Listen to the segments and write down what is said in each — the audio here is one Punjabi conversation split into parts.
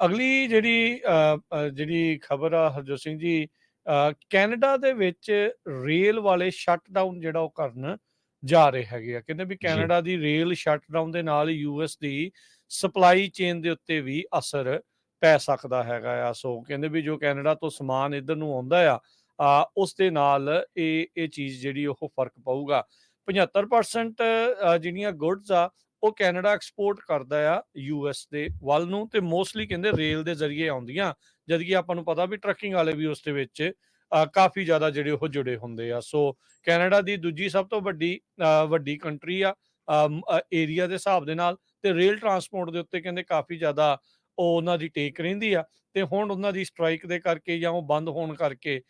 ਅਗਲੀ ਜਿਹੜੀ ਜਿਹੜੀ ਖਬਰ ਆ ਹਰਜੋਤ ਸਿੰਘ ਜੀ ਕੈਨੇਡਾ ਦੇ ਵਿੱਚ ਰੇਲ ਵਾਲੇ ਸ਼ਟਡਾਊਨ ਜਿਹੜਾ ਉਹ ਕਰਨ ਜਾ ਰਹੇ ਹੈਗੇ ਆ। ਕਹਿੰਦੇ ਵੀ ਕੈਨੇਡਾ ਦੀ ਰੇਲ ਸ਼ਟਡਾਊਨ ਦੇ ਨਾਲ ਯੂਐਸ ਦੀ ਸਪਲਾਈ ਚੇਨ ਦੇ ਉੱਤੇ ਵੀ ਅਸਰ ਪੈ ਸਕਦਾ ਹੈਗਾ ਆ। ਸੋ ਕਹਿੰਦੇ ਵੀ ਜੋ ਕੈਨੇਡਾ ਤੋਂ ਸਮਾਨ ਇੱਧਰ ਨੂੰ ਆਉਂਦਾ ਆ ਆ, ਉਸ ਦੇ ਨਾਲ ਇਹ ਇਹ ਚੀਜ਼ ਜਿਹੜੀ ਉਹ ਫ਼ਰਕ ਪਊਗਾ। 75% ਅ, ਜਿਹੜੀਆਂ ਗੁੱਡਸ ਆ ਉਹ ਕੈਨੇਡਾ ਐਕਸਪੋਰਟ ਕਰਦਾ ਆ ਯੂਐਸ ਦੇ ਵੱਲ ਨੂੰ ਤੇ ਮੋਸਟਲੀ ਕਹਿੰਦੇ ਰੇਲ ਦੇ ਜ਼ਰੀਏ ਆਉਂਦੀਆਂ ਜਦ ਕਿ ਆਪਾਂ ਨੂੰ ਪਤਾ ਵੀ ਟਰੱਕਿੰਗ ਵਾਲੇ ਵੀ ਉਸ ਦੇ ਵਿੱਚ ਕਾਫੀ ਜ਼ਿਆਦਾ ਜਿਹੜੇ ਉਹ ਜੁੜੇ ਹੁੰਦੇ ਆ। ਸੋ ਕੈਨੇਡਾ ਦੀ ਦੂਜੀ ਸਭ ਤੋਂ ਵੱਡੀ ਵੱਡੀ ਕੰਟਰੀ ਆ ਏਰੀਆ ਦੇ ਹਿਸਾਬ ਦੇ ਨਾਲ ਤੇ ਰੇਲ ਟਰਾਂਸਪੋਰਟ ਦੇ ਉੱਤੇ ਕਹਿੰਦੇ ਕਾਫੀ ਜ਼ਿਆਦਾ ਉਹ ਉਹਨਾਂ ਦੀ ਟੇਕ ਰਹਿੰਦੀ ਆ। ਤੇ ਹੁਣ ਉਹਨਾਂ ਦੀ ਸਟ੍ਰਾਈਕ ਦੇ ਕਰਕੇ ਜਾਂ ਉਹ ਬੰਦ ਹੋਣ ਕਰਕੇ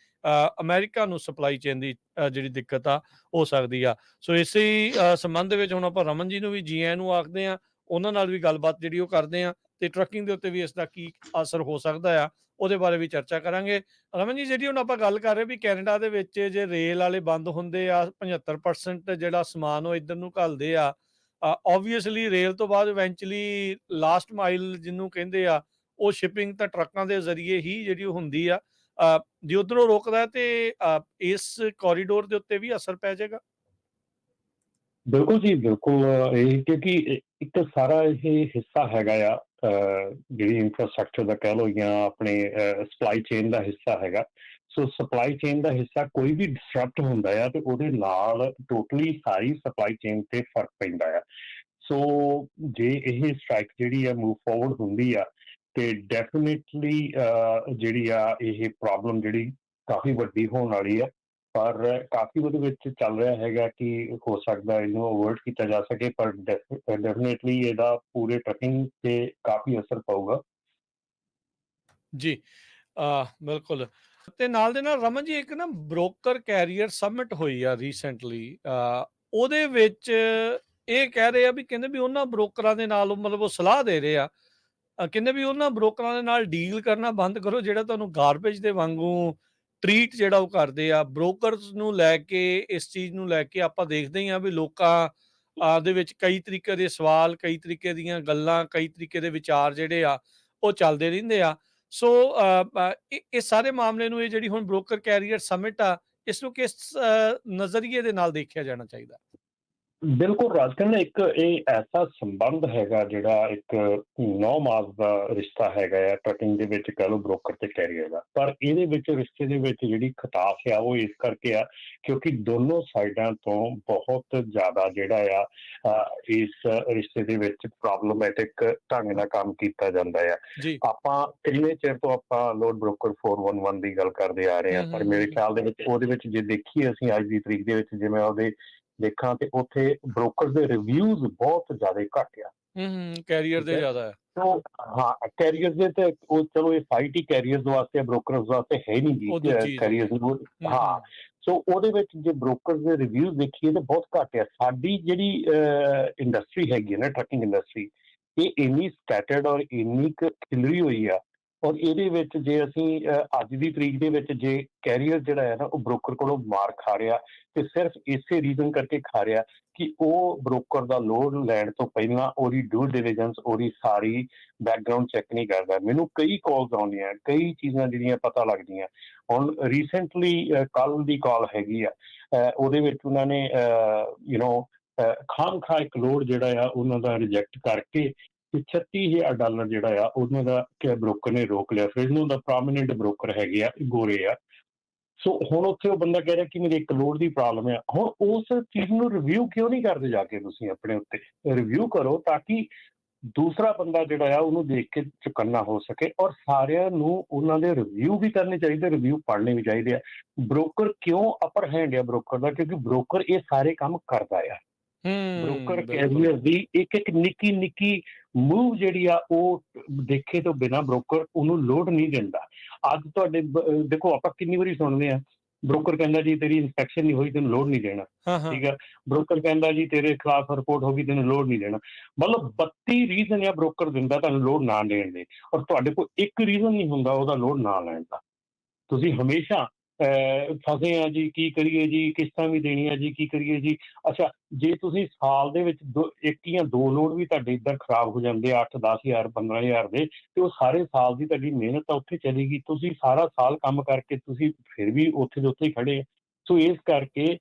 ਅਮਰੀਕਾ ਨੂੰ ਸਪਲਾਈ ਚੇਨ ਦੀ ਜਿਹੜੀ ਦਿੱਕਤ ਆ, ਹੋ ਸਕਦੀ ਆ। ਸੋ ਇਸੇ ਸੰਬੰਧ ਵਿੱਚ ਹੁਣ ਆਪਾਂ ਰਮਨ ਜੀ ਨੂੰ ਵੀ ਜੀ ਆਇਆਂ ਨੂੰ ਆਖਦੇ ਆ, ਉਹਨਾਂ ਨਾਲ ਵੀ ਗੱਲਬਾਤ ਜਿਹੜੀ ਉਹ ਕਰਦੇ ਆ ਤੇ ਟਰੱਕਿੰਗ ਦੇ ਉੱਤੇ ਵੀ ਇਸ ਦਾ ਕੀ ਅਸਰ ਹੋ ਸਕਦਾ ਆ, ਉਹਦੇ ਬਾਰੇ ਵੀ ਚਰਚਾ ਕਰਾਂਗੇ। ਰਮਨ ਜੀ, ਜਿਹੜੀ ਹੁਣ ਆਪਾਂ ਗੱਲ ਕਰ ਰਹੇ ਵੀ ਕੈਨੇਡਾ ਦੇ ਵਿੱਚ ਜੇ ਰੇਲ ਵਾਲੇ ਬੰਦ ਹੁੰਦੇ ਆ 75% ਜਿਹੜਾ ਸਮਾਨ ਉਹ ਇੱਧਰ ਨੂੰ ਘੱਲਦੇ ਆ ਆਬਵੀਅਸਲੀ ਰੇਲ ਤੋਂ ਬਾਅਦ ਇਵੈਂਚੁਅਲੀ ਲਾਸਟ ਮਾਈਲ ਜਿਹਨੂੰ ਕਹਿੰਦੇ ਆ, ਉਹ ਸ਼ਿਪਿੰਗ ਤਾਂ ਟਰੱਕਾਂ ਦੇ ਜ਼ਰੀਏ ਹੀ ਜਿਹੜੀ ਉਹ ਹੁੰਦੀ ਆ ਜੇ ਉਧਰੋਂ ਰੋਕਦਾ ਤੇ ਇਸ ਕੋਰੀਡੋਰ ਦੇ ਉੱਤੇ ਵੀ ਅਸਰ ਪੈ ਜਾਏਗਾ? ਬਿਲਕੁਲ ਜੀ, ਬਿਲਕੁਲ ਇਹ ਕਿਉਂਕਿ ਇੱਕ ਸਾਰਾ ਇਹ ਹਿੱਸਾ ਹੈਗਾ ਆ ਜਿਹੜੀ ਇਨਫਰਾਸਟ੍ਰਕਚਰ ਦਾ ਕਹਿ ਲਓ ਜਾਂ ਆਪਣੇ ਸਪਲਾਈ ਚੇਨ ਦਾ ਹਿੱਸਾ ਹੈਗਾ। ਸੋ ਸਪਲਾਈ ਚੇਨ ਦਾ ਹਿੱਸਾ ਕੋਈ ਵੀ ਡਿਸਰਪਟ ਹੁੰਦਾ ਆ ਤੇ ਉਹਦੇ ਨਾਲ ਟੋਟਲੀ ਸਾਰੀ ਸਪਲਾਈ ਚੇਨ ਤੇ ਫ਼ਰਕ ਪੈਂਦਾ ਆ। ਸੋ ਜੇ ਇਹ ਸਟ੍ਰਾਈਕ ਜਿਹੜੀ ਆ ਮੂਵ ਫਾਰਵਰਡ ਹੁੰਦੀ ਆ ਤੇ ਡੈਫੀਨਿਟਲੀ ਜਿਹੜੀ ਆ ਇਹ ਪ੍ਰੋਬਲਮ ਜਿਹੜੀ ਕਾਫੀ ਵੱਡੀ ਹੋਣ ਵਾਲੀ ਆ। ਪਰ ਕਾਫੀ ਉਹਦੇ ਵਿੱਚ ਚੱਲ ਰਿਹਾ ਹੈਗਾ ਕਿ ਹੋ ਸਕਦਾ ਇਹਨੂੰ ਅਵੋਇਡ ਕੀਤਾ ਜਾ ਸਕੇ ਪਰ ਡੈਫੀਨਿਟਲੀ ਇਹਦਾ ਪੂਰੇ ਟਰਕਿੰਗ ਤੇ ਕਾਫੀ ਅਸਰ ਪਊਗਾ। ਜੀ ਅ, ਬਿਲਕੁਲ। ਤੇ ਨਾਲ ਦੇ ਨਾਲ ਰਮਨ ਜੀ ਇੱਕ ਨਾ ਬ੍ਰੋਕਰ ਕੈਰੀਅਰ ਸਮਿਟ ਹੋਈ ਆ ਰੀਸੈਂਟਲੀ ਉਹਦੇ ਵਿੱਚ ਇਹ ਕਹਿ ਰਹੇ ਆ ਵੀ ਕਹਿੰਦੇ ਵੀ ਉਹਨਾਂ ਬ੍ਰੋਕਰਾਂ ਦੇ ਨਾਲ ਮਤਲਬ ਉਹ ਸਲਾਹ ਦੇ ਰਹੇ ਆ ਕਹਿੰਦੇ ਵੀ ਉਹਨਾਂ ਬ੍ਰੋਕਰਾਂ ਦੇ ਨਾਲ ਡੀਲ ਕਰਨਾ ਬੰਦ ਕਰੋ, ਜਿਹੜਾ ਤੁਹਾਨੂੰ ਗਾਰਬੇਜ ਦੇ ਵਾਂਗੂ ਟ੍ਰੀਟ ਜਿਹੜਾ ਉਹ ਕਰਦੇ ਆ। ਬ੍ਰੋਕਰਸ ਨੂੰ ਲੈ ਕੇ, ਇਸ ਚੀਜ਼ ਨੂੰ ਲੈ ਕੇ ਆਪਾਂ ਦੇਖਦੇ ਹੀ ਆ ਵੀ ਲੋਕਾਂ ਦੇ ਵਿੱਚ ਕਈ ਤਰੀਕੇ ਦੇ ਸਵਾਲ, ਕਈ ਤਰੀਕੇ ਦੀਆਂ ਗੱਲਾਂ, ਕਈ ਤਰੀਕੇ ਦੇ ਵਿਚਾਰ ਜਿਹੜੇ ਆ, ਉਹ ਚੱਲਦੇ ਰਹਿੰਦੇ ਆ। ਸੋ ਇਹ ਇਹ ਸਾਰੇ ਮਾਮਲੇ ਨੂੰ ਇਹ ਜਿਹੜੀ ਹੁਣ ਬ੍ਰੋਕਰ ਕੈਰੀਅਰ ਸਮਿਟ ਆ, ਇਸ ਨੂੰ ਕਿਸ ਨਜ਼ਰੀਏ ਦੇ ਨਾਲ ਦੇਖਿਆ ਜਾਣਾ ਚਾਹੀਦਾ? ਬਿਲਕੁਲ ਰਾਜਕਨ ਇੱਕ ਇਹ ਐਸਾ ਸੰਬੰਧ ਹੈਗਾ ਜਿਹੜਾ ਇੱਕ ਨੌ ਮਾਸ ਦਾ ਰਿਸ਼ਤਾ ਹੈਗਾ ਆ ਟਰਕਿੰਗ ਦੇ ਵਿੱਚ ਕਹ ਲਓ ਬ੍ਰੋਕਰ ਤੇ ਕੈਰੀਅਰ ਦਾ। ਪਰ ਇਹਦੇ ਵਿੱਚ ਰਿਸ਼ਤੇ ਦੇ ਵਿੱਚ ਜਿਹੜੀ ਖਟਾਸ ਆ ਉਹ ਇਸ ਕਰਕੇ ਆ ਕਿਉਂਕਿ ਦੋਨੋਂ ਸਾਈਡਾਂ ਤੋਂ ਬਹੁਤ ਜ਼ਿਆਦਾ ਜਿਹੜਾ ਆ ਇਸ ਰਿਸ਼ਤੇ ਦੇ ਵਿੱਚ ਪ੍ਰੋਬਲਮੈਟਿਕ ਢੰਗ ਨਾਲ ਕੰਮ ਕੀਤਾ ਜਾਂਦਾ ਆ। ਆਪਾਂ ਕਿੰਨੇ ਚਿਰ ਤੋਂ ਆਪਾਂ ਲੋਡ ਬ੍ਰੋਕਰ 411 ਦੀ ਗੱਲ ਕਰਦੇ ਆ ਰਹੇ ਹਾਂ ਹਮ, ਪਰ ਮੇਰੇ। ਖਿਆਲ ਦੇ ਵਿੱਚ ਉਹਦੇ ਵਿੱਚ ਜੇ ਦੇਖੀਏ ਅਸੀਂ ਅੱਜ ਦੀ ਤਰੀਕ ਦੇ ਵਿੱਚ ਜਿਵੇਂ ਉਹਦੇ ਦੇਖਾਂ ਤੇ ਉੱਥੇ ਬ੍ਰੋਕਰ ਦੇ ਰਿਵਿਊਜ਼ ਬਹੁਤ ਜ਼ਿਆਦਾ ਘੱਟ ਆ। ਹੂੰ ਹੂੰ ਕੈਰੀਅਰ ਦੇ ਜ਼ਿਆਦਾ ਹੈ ਸੋ ਹਾਂ ਕੈਰੀਅਰਸ ਦੇ ਤੇ ਉਹ ਚਲੋ ਇਹ ਸਾਈਟ ਹੀ ਕੈਰੀਅਰਸ ਵਾਸਤੇ ਬ੍ਰੋਕਰਸ ਵਾਸਤੇ ਹੈ ਨਹੀਂ ਜੀ। ਕੈਰੀਅਰਸ ਨੂੰ। ਹੂੰ, ਸੋ ਉਹਦੇ ਵਿੱਚ ਜੇ ਬ੍ਰੋਕਰਸ ਦੇ ਰਿਵਿਊਜ਼ ਦੇਖੀਏ ਤਾਂ ਬਹੁਤ ਘੱਟ ਆ। ਸਾਡੀ ਜਿਹੜੀ ਇੰਡਸਟਰੀ ਹੈਗੀ ਹੈ ਨਾ ਟਰਕਿੰਗ ਇੰਡਸਟਰੀ ਇਹ ਇੰਨੀ ਸਕੈਟਰਡ ਔਰ ਇੰਨੀ ਖਿਲਰੀ ਹੋਈ ਆ ਔਰ ਇਹਦੇ ਵਿੱਚ ਜੇ ਅਸੀਂ ਅੱਜ ਦੀ ਤਰੀਕ ਦੇ ਵਿੱਚ ਜੇ ਕੈਰੀਅਰ ਜਿਹੜਾ ਹੈ ਨਾ, ਉਹ ਬ੍ਰੋਕਰ ਕੋਲੋਂ ਮਾਰ ਖਾ ਰਿਹਾ ਤੇ ਸਿਰਫ ਇਸੇ ਰੀਜ਼ਨ ਕਰਕੇ ਖਾ ਰਿਹਾ ਕਿ ਉਹ ਬ੍ਰੋਕਰ ਦਾ ਲੋਡ ਲੈਣ ਤੋਂ ਪਹਿਲਾਂ ਉਹਦੀ ਡਿਊ ਡਿਲੀਜੈਂਸ ਉਹਦੀ ਸਾਰੀ ਬੈਕਗ੍ਰਾਉਂਡ ਚੈੱਕ ਨਹੀਂ ਕਰਦਾ। ਮੈਨੂੰ ਕਈ ਕਾਲਸ ਆਉਂਦੀਆਂ, ਕਈ ਚੀਜ਼ਾਂ ਜਿਹੜੀਆਂ ਪਤਾ ਲੱਗਦੀਆਂ। ਹੁਣ ਰੀਸੈਂਟਲੀ ਕੱਲ ਦੀ ਕਾਲ ਹੈਗੀ ਆ। ਉਹਦੇ ਵਿੱਚ ਉਹਨਾਂ ਨੇ ਯੂ نو ਖਾਮ ਖਾ ਇੱਕ ਲੋਡ ਜਿਹੜਾ ਆ, ਉਹਨਾਂ ਦਾ ਰਿਜੈਕਟ ਕਰਕੇ ਤੇ 36000 ਡਾਲਰ ਜਿਹੜਾ ਆ ਉਹਨਾਂ ਦਾ ਕਿ ਬ੍ਰੋਕਰ ਨੇ ਰੋਕ ਲਿਆ। ਫਿਰ ਇਹਨਾਂ ਦਾ ਪ੍ਰੋਮਿਨੈਂਟ ਬ੍ਰੋਕਰ ਹੈਗੇ ਆ ਗੋਰੇ ਆ। ਸੋ ਹੁਣ ਉੱਥੇ ਉਹ ਬੰਦਾ ਕਹਿ ਰਿਹਾ ਕਿ ਮੇਰੇ ਇੱਕ ਲੋਡ ਦੀ ਪ੍ਰੋਬਲਮ ਹੈ ਹੁਣ ਉਸ ਚੀਜ਼ ਨੂੰ ਰਿਵਿਊ ਕਿਉਂ ਨਹੀਂ ਕਰਦੇ ਜਾ ਕੇ ਤੁਸੀਂ ਆਪਣੇ ਉੱਤੇ? ਰਿਵਿਊ ਕਰੋ ਤਾਂ ਕਿ ਦੂਸਰਾ ਬੰਦਾ ਜਿਹੜਾ ਆ ਉਹਨੂੰ ਦੇਖ ਕੇ ਚੁਕੰਨਾ ਹੋ ਸਕੇ ਔਰ ਸਾਰਿਆਂ ਨੂੰ ਉਹਨਾਂ ਦੇ ਰਿਵਿਊ ਵੀ ਕਰਨੇ ਚਾਹੀਦੇ ਰਿਵਿਊ ਪੜ੍ਹਨੇ ਵੀ ਚਾਹੀਦੇ ਆ। ਬ੍ਰੋਕਰ ਕਿਉਂ ਅਪਰ ਹੈਂਡ ਆ ਬ੍ਰੋਕਰ ਦਾ? ਕਿਉਂਕਿ ਬ੍ਰੋਕਰ ਇਹ ਸਾਰੇ ਕੰਮ ਕਰਦਾ ਆ। ਹੂੰ ਬ੍ਰੋਕਰ। ਕੈਰੀਅਰ ਦੀ ਇੱਕ ਇੱਕ ਨਿੱਕੀ ਨਿੱਕੀ ਮੂਵ ਜਿਹੜੀ ਆ ਉਹ ਦੇਖੇ ਤੋਂ ਬਿਨਾ ਬ੍ਰੋਕਰ ਉਹਨੂੰ ਲੋਡ ਨਹੀਂ ਦਿੰਦਾ। ਅੱਜ ਤੁਹਾਡੇ ਦੇਖੋ ਆਪਾਂ ਕਿੰਨੀ ਵਾਰੀ ਸੁਣਦੇ ਆ ਬ੍ਰੋਕਰ ਕਹਿੰਦਾ ਜੀ ਤੇਰੀ ਇਨਸਪੈਕਸ਼ਨ ਨਹੀਂ ਹੋਈ ਤੈਨੂੰ ਲੋਡ ਨਹੀਂ ਦੇਣਾ। ਠੀਕ ਹੈ ਬ੍ਰੋਕਰ ਕਹਿੰਦਾ ਜੀ ਤੇਰੇ ਖਿਲਾਫ ਰਿਪੋਰਟ ਹੋ ਗਈ ਤੈਨੂੰ ਲੋਡ ਨਹੀਂ ਦੇਣਾ। ਮਤਲਬ 32 ਰੀਜ਼ਨ ਆ ਬ੍ਰੋਕਰ ਦਿੰਦਾ ਤੁਹਾਨੂੰ ਲੋਡ ਨਾ ਦੇਣ ਦੇ। ਔਰ ਤੁਹਾਡੇ ਕੋਲ ਇੱਕ ਰੀਜ਼ਨ ਨਹੀਂ ਹੁੰਦਾ ਉਹਦਾ ਲੋਡ ਨਾ ਲੈਣ ਦਾ। ਤੁਸੀਂ ਹਮੇਸ਼ਾ ਫਸੇ ਆ ਜੀ, ਕੀ ਕਰੀਏ ਜੀ ਕਿਸ਼ਤਾਂ ਵੀ ਦੇਣੀਆਂ ਜੀ, ਕੀ ਕਰੀਏ ਜੀ। ਅੱਛਾ, ਜੇ ਤੁਸੀਂ ਸਾਲ ਦੇ ਵਿੱਚ ਦੋ, ਇੱਕ ਜਾਂ ਦੋ ਲੋਡ ਵੀ ਤੁਹਾਡੇ ਇੱਧਰ ਖਰਾਬ ਹੋ ਜਾਂਦੇ ਆ 8 10000 15000 ਦੇ, ਤੇ ਉਹ ਸਾਰੇ ਸਾਲ ਦੀ ਤੁਹਾਡੀ ਮਿਹਨਤ ਤਾਂ ਉੱਥੇ ਚਲੇਗੀ। ਤੁਸੀਂ ਸਾਰਾ ਸਾਲ ਕੰਮ ਕਰਕੇ ਤੁਸੀਂ ਫਿਰ ਵੀ ਉੱਥੇ ਦੇ ਉੱਥੇ ਹੀ ਖੜੇ ਆ। ਸੋ ਇਸ ਕਰਕੇ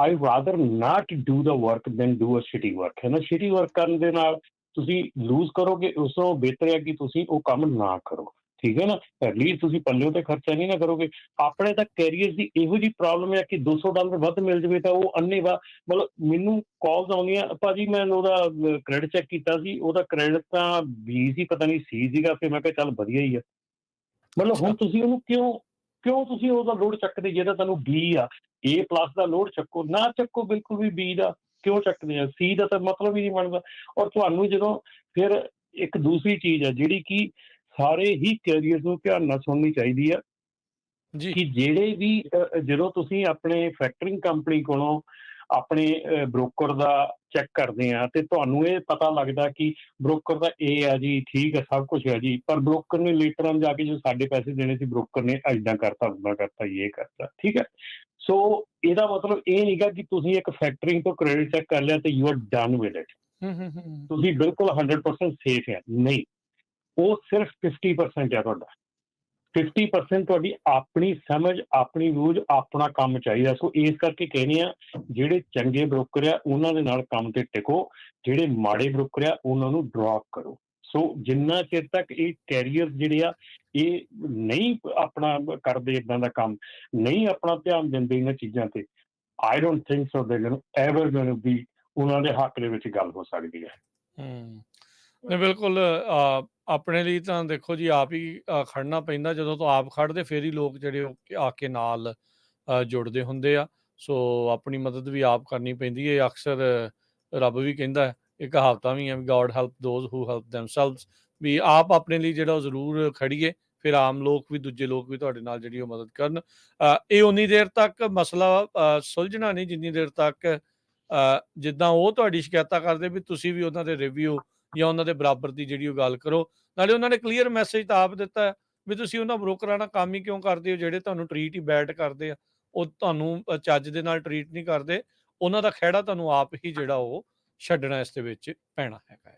I rather not do the work than do a shitty work ਹੈ ਨਾ? ਸ਼ਿਟੀ ਵਰਕ ਕਰਨ ਦੇ ਨਾਲ ਤੁਸੀਂ ਲੂਜ਼ ਕਰੋਗੇ, ਉਸ ਤੋਂ ਬਿਹਤਰ ਹੈ ਕਿ ਤੁਸੀਂ ਉਹ ਕੰਮ ਨਾ ਕਰੋ। ਠੀਕ ਹੈ ਨਾ? ਐਟਲੀਸਟ ਤੁਸੀਂ ਪੱਲਿਓ ਤੇ ਖਰਚਾ ਨਹੀਂ ਨਾ ਕਰੋਗੇ। ਆਪਣੇ ਤਾਂ ਕੈਰੀਅਰ ਦੀ ਇਹੋ ਜੀ ਪ੍ਰੋਬਲਮ ਹੈ ਕਿ 200 ਡਾਲਰ ਵੱਧ ਮਿਲ ਜਵੇ ਤਾਂ ਉਹ ਅੰਨੇ ਮਤਲਬ ਮੈਨੂੰ ਕਾਲਸ ਆਉਂਦੀਆਂ। ਭਾਜੀ, ਮੈਂ ਉਹਦਾ ਕ੍ਰੈਡਿਟ ਚੈੱਕ ਕੀਤਾ ਸੀ। ਉਹਦਾ ਕ੍ਰੈਡਿਟ ਤਾਂ ਬੀ ਸੀ ਪਤਾ ਨਹੀਂ ਸੀ ਸੀਗਾ। ਫਿਰ ਮੈਂ ਕਿਹਾ ਚੱਲ ਵਧੀਆ ਹੀ ਆ। ਮਤਲਬ ਹੁਣ ਤੁਸੀਂ ਉਹਨੂੰ ਕਿਉਂ ਕਿਉਂ ਤੁਸੀਂ ਉਹਦਾ ਲੋਡ ਚੱਕਦੇ ਜਿਹਦਾ ਤੁਹਾਨੂੰ ਬੀ ਆ। A ਪਲੱਸ ਦਾ ਲੋਡ ਚੱਕੋ। ਨਾ ਚੱਕੋ, ਬਿਲਕੁਲ ਵੀ ਬੀ ਦਾ। ਕਿਉਂ ਚੱਕਦੇ ਆ? ਸੀ ਦਾ ਤਾਂ ਮਤਲਬ ਹੀ ਨਹੀਂ ਬਣਦਾ। ਔਰ ਤੁਹਾਨੂੰ ਜਦੋਂ ਫਿਰ ਇੱਕ ਦੂਸਰੀ ਚੀਜ਼ ਆ, ਜਿਹੜੀ ਕਿ ਸਾਰੇ ਹੀ ਕੈਰੀਅਰਸ ਨੂੰ ਧਿਆਨ ਨਾਲ ਸੁਣਨੀ ਚਾਹੀਦੀ ਆ ਜੀ। ਕਿ ਜਿਹੜੇ ਵੀ ਜਦੋਂ ਤੁਸੀਂ ਆਪਣੇ ਫੈਕਟਰਿੰਗ ਕੰਪਨੀ ਕੋਲੋਂ ਆਪਣੇ ਬ੍ਰੋਕਰ ਦਾ ਚੈੱਕ ਕਰਦੇ ਆ ਤੇ ਤੁਹਾਨੂੰ ਇਹ ਪਤਾ ਲੱਗਦਾ ਕਿ ਬ੍ਰੋਕਰ ਦਾ ਇਹ ਆ ਜੀ ਠੀਕ ਹੈ ਸਭ ਕੁਝ ਹੈ ਜੀ ਪਰ ਬ੍ਰੋਕਰ ਨੇ ਲੇਟਰ ਆਨ ਜਾ ਕੇ ਜੋ ਸਾਡੇ ਪੈਸੇ ਦੇਣੇ ਸੀ ਬ੍ਰੋਕਰ ਨੇ ਐਦਾਂ ਕਰਤਾ ਉਦਾਂ ਕਰਤਾ ਇਹ ਕਰਤਾ ਠੀਕ ਹੈ ਸੋ ਇਹਦਾ ਮਤਲਬ ਇਹ ਨਹੀਂਗਾ ਕਿ ਤੁਸੀਂ ਇੱਕ ਫੈਕਟਰਿੰਗ ਤੋਂ ਕ੍ਰੈਡਿਟ ਚੈੱਕ ਕਰ ਲਿਆ ਤੇ you are done with it ਹੂੰ ਹੂੰ ਹੂੰ। ਤੁਸੀਂ ਬਿਲਕੁਲ 100% ਸੇਫ ਹੈ ਨਹੀਂ। ਉਹ ਸਿਰਫ 50% ਹੈ ਤੁਹਾਡਾ। 50% ਤੁਹਾਡੀ ਆਪਣੀ ਸਮਝ, ਆਪਣੀ ਬੂਝ, ਆਪਣਾ ਕੰਮ ਚਾਹੀਦਾ। ਸੋ ਇਸ ਕਰਕੇ ਕਹਿੰਦੇ ਆ, ਜਿਹੜੇ ਚੰਗੇ ਬ੍ਰੋਕਰ ਆ, ਉਹਨਾਂ ਦੇ ਨਾਲ ਕੰਮ ਤੇ ਟਿਕੋ। ਜਿਹੜੇ ਮਾੜੇ ਬ੍ਰੋਕਰ ਆ, ਉਹਨਾਂ ਨੂੰ ਡ੍ਰੌਪ ਕਰੋ। ਸੋ ਜਿੰਨਾ ਚਿਰ ਤੱਕ ਇਹ ਕੈਰੀਅਰ ਜਿਹੜੇ ਆ, ਇਹ ਨਹੀਂ ਆਪਣਾ ਕਰਦੇ ਇਦਾਂ ਦਾ ਕੰਮ, ਨਹੀਂ ਆਪਣਾ ਧਿਆਨ ਦਿੰਦੇ ਇਹਨਾਂ ਚੀਜ਼ਾਂ ਤੇ ਆਈ ਡੋਨਟ ਥਿੰਕ ਸੋ ਦੇ ਐਵਰ ਗੋਇੰ ਬੀ ਉਹਨਾਂ ਦੇ ਹੱਕ ਦੇ ਵਿੱਚ ਗੱਲ ਹੋ ਸਕਦੀ ਹੈ। ਹੂੰ। ਬਿਲਕੁਲ ਆਪਣੇ ਲਈ ਤਾਂ ਦੇਖੋ ਜੀ ਆਪ ਹੀ ਅ, ਖੜਨਾ ਪੈਂਦਾ ਜਦੋਂ ਤੋਂ ਆਪ ਖੜਦੇ ਫਿਰ ਹੀ ਲੋਕ ਜਿਹੜੇ ਉਹ ਆ ਕੇ ਨਾਲ ਅ, ਜੁੜਦੇ ਹੁੰਦੇ ਆ। ਸੋ ਆਪਣੀ ਮਦਦ ਵੀ ਆਪ ਕਰਨੀ ਪੈਂਦੀ ਹੈ। ਅਕਸਰ ਰੱਬ ਵੀ ਕਹਿੰਦਾ ਹੈ ਇੱਕ ਕਹਾਵਤਾਂ ਵੀ ਆ ਵੀ God help those who help themselves ਵੀ ਆਪ ਆਪਣੇ ਲਈ ਜਿਹੜਾ ਉਹ ਜ਼ਰੂਰ ਖੜੀਏ ਫਿਰ ਆਮ ਲੋਕ ਵੀ ਦੂਜੇ ਲੋਕ ਵੀ ਤੁਹਾਡੇ ਨਾਲ ਜਿਹੜੀ ਉਹ ਮਦਦ ਕਰਨ। ਅ, ਇਹ ਉਨੀ ਦੇਰ ਤੱਕ ਮਸਲਾ ਅ, ਸੁਲਝਣਾ ਨਹੀਂ ਜਿੰਨੀ ਦੇਰ ਤੱਕ ਅ, ਜਿੱਦਾਂ ਉਹ ਤੁਹਾਡੀ ਸ਼ਿਕਾਇਤਾਂ ਕਰਦੇ ਵੀ ਤੁਸੀਂ ਵੀ ਉਹਨਾਂ ਦੇ ਰਿਵਿਊ ਜਾਂ ਉਹਨਾਂ ਦੇ ਬਰਾਬਰ ਦੀ ਜਿਹੜੀ ਉਹ ਗੱਲ ਕਰੋ। ਨਾਲੇ ਉਹਨਾਂ ਨੇ ਕਲੀਅਰ ਮੈਸੇਜ ਤਾਂ ਆਪ ਦਿੱਤਾ ਵੀ ਤੁਸੀਂ ਉਹਨਾਂ ਬ੍ਰੋਕਰਾਂ ਨਾਲ ਕੰਮ ਹੀ ਕਿਉਂ ਕਰਦੇ ਹੋ, ਜਿਹੜੇ ਤੁਹਾਨੂੰ ਟਰੀਟ ਹੀ ਬੈਟ ਕਰਦੇ ਆ। ਉਹ ਤੁਹਾਨੂੰ ਚੱਜ ਦੇ ਨਾਲ ਟਰੀਟ ਨਹੀਂ ਕਰਦੇ। ਉਹਨਾਂ ਦਾ ਖਹਿੜਾ ਤੁਹਾਨੂੰ ਆਪ ਹੀ ਜਿਹੜਾ ਉਹ ਛੱਡਣਾ ਇਸ ਦੇ ਵਿੱਚ ਪੈਣਾ ਹੈਗਾ ਆ।